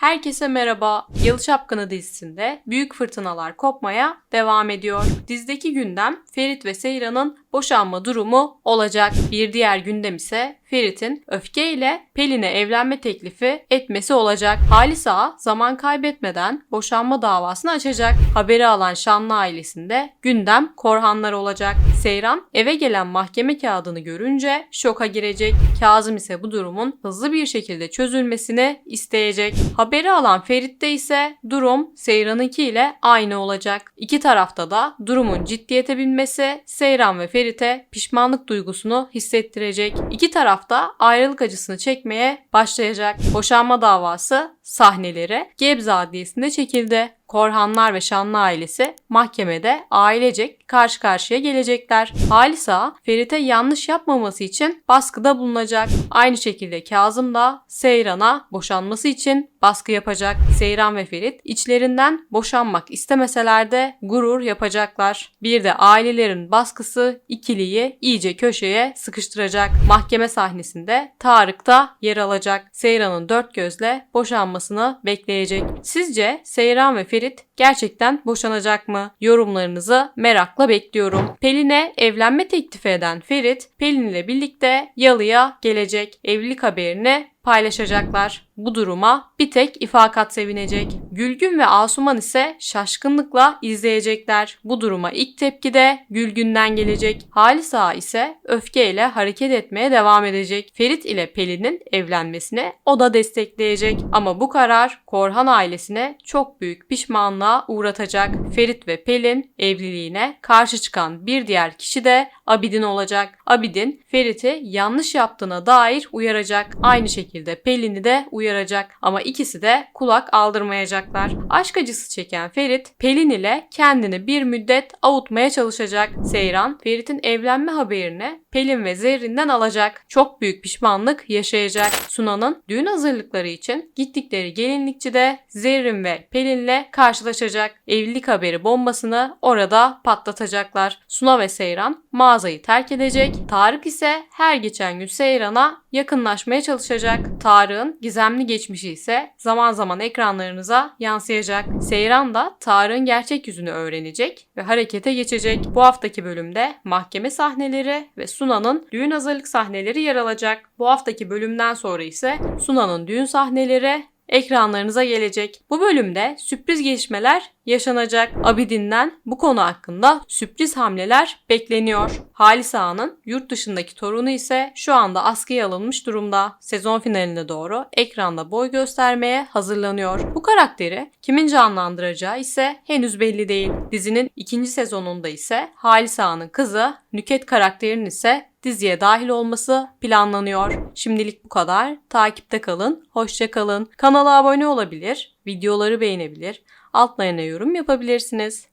Herkese merhaba. Yalı Çapkını dizisinde büyük fırtınalar kopmaya devam ediyor. Dizdeki gündem Ferit ve Seyran'ın boşanma durumu olacak. Bir diğer gündem ise Ferit'in öfkeyle Pelin'e evlenme teklifi etmesi olacak. Halis Ağa zaman kaybetmeden boşanma davasını açacak. Haberi alan Şanlı ailesinde gündem Korhanlar olacak. Seyran eve gelen mahkeme kağıdını görünce şoka girecek. Kazım ise bu durumun hızlı bir şekilde çözülmesini isteyecek. Haberi alan Ferit'te ise durum Seyran'ınki ile aynı olacak. İki tarafta da durumun ciddiyete binmesi Seyran ve Ferit'e pişmanlık duygusunu hissettirecek. İki tarafta ayrılık acısını çekmeye başlayacak. Boşanma davası sahneleri Gebze Adliyesi'nde çekildi. Korhanlar ve Şanlı ailesi mahkemede ailecek karşı karşıya gelecekler. Halis Ağa, Ferit'e yanlış yapmaması için baskıda bulunacak. Aynı şekilde Kazım da Seyran'a boşanması için baskı yapacak. Seyran ve Ferit içlerinden boşanmak istemeseler de gurur yapacaklar. Bir de ailelerin baskısı ikiliyi iyice köşeye sıkıştıracak. Mahkeme sahnesinde Tarık da yer alacak. Seyran'ın dört gözle boşanmasını bekleyecek. Sizce Seyran ve Ferit gerçekten boşanacak mı? Yorumlarınızı merakla bekliyorum. Pelin'e evlenme teklifi eden Ferit, Pelin ile birlikte Yalı'ya gelecek. Evlilik haberini paylaşacaklar. Bu duruma bir tek ifakat sevinecek. Gülgün ve Asuman ise şaşkınlıkla izleyecekler. Bu duruma ilk tepki de Gülgün'den gelecek. Halis Ağa ise öfkeyle hareket etmeye devam edecek. Ferit ile Pelin'in evlenmesine o da destekleyecek. Ama bu karar Korhan ailesine çok büyük pişmanlığa uğratacak. Ferit ve Pelin evliliğine karşı çıkan bir diğer kişi de Abidin olacak. Abidin Ferit'i yanlış yaptığına dair uyaracak. Aynı şekilde Pelin'i de uyaracak. Ama ikisi de kulak aldırmayacaklar. Aşk acısı çeken Ferit Pelin ile kendini bir müddet avutmaya çalışacak. Seyran Ferit'in evlenme haberini Pelin ve Zerrin'den alacak. Çok büyük pişmanlık yaşayacak. Sunan'ın düğün hazırlıkları için gittikleri gelinlikçide Zerrin ve Pelin'le karşılaşacak. Evlilik haberi bombasını orada patlatacaklar. Suna ve Seyran mağazayı terk edecek. Tarık ise her geçen gün Seyran'a yakınlaşmaya çalışacak. Tarık'ın gizemli geçmişi ise zaman zaman ekranlarınıza yansıyacak. Seyran da Tarık'ın gerçek yüzünü öğrenecek ve harekete geçecek. Bu haftaki bölümde mahkeme sahneleri ve Suna'nın düğün hazırlık sahneleri yer alacak. Bu haftaki bölümden sonra ise Suna'nın düğün sahneleri ekranlarınıza gelecek. Bu bölümde sürpriz gelişmeler yaşanacak. Abidin'den bu konu hakkında sürpriz hamleler bekleniyor. Halis Ağa'nın yurt dışındaki torunu ise şu anda askıya alınmış durumda. Sezon finaline doğru ekranda boy göstermeye hazırlanıyor. Bu karakteri kimin canlandıracağı ise henüz belli değil. Dizinin ikinci sezonunda ise Halis Ağa'nın kızı Nüket karakterinin ise diziye dahil olması planlanıyor. Şimdilik bu kadar. Takipte kalın, hoşça kalın. Kanala abone olabilir, videoları beğenebilir, altlarına yorum yapabilirsiniz.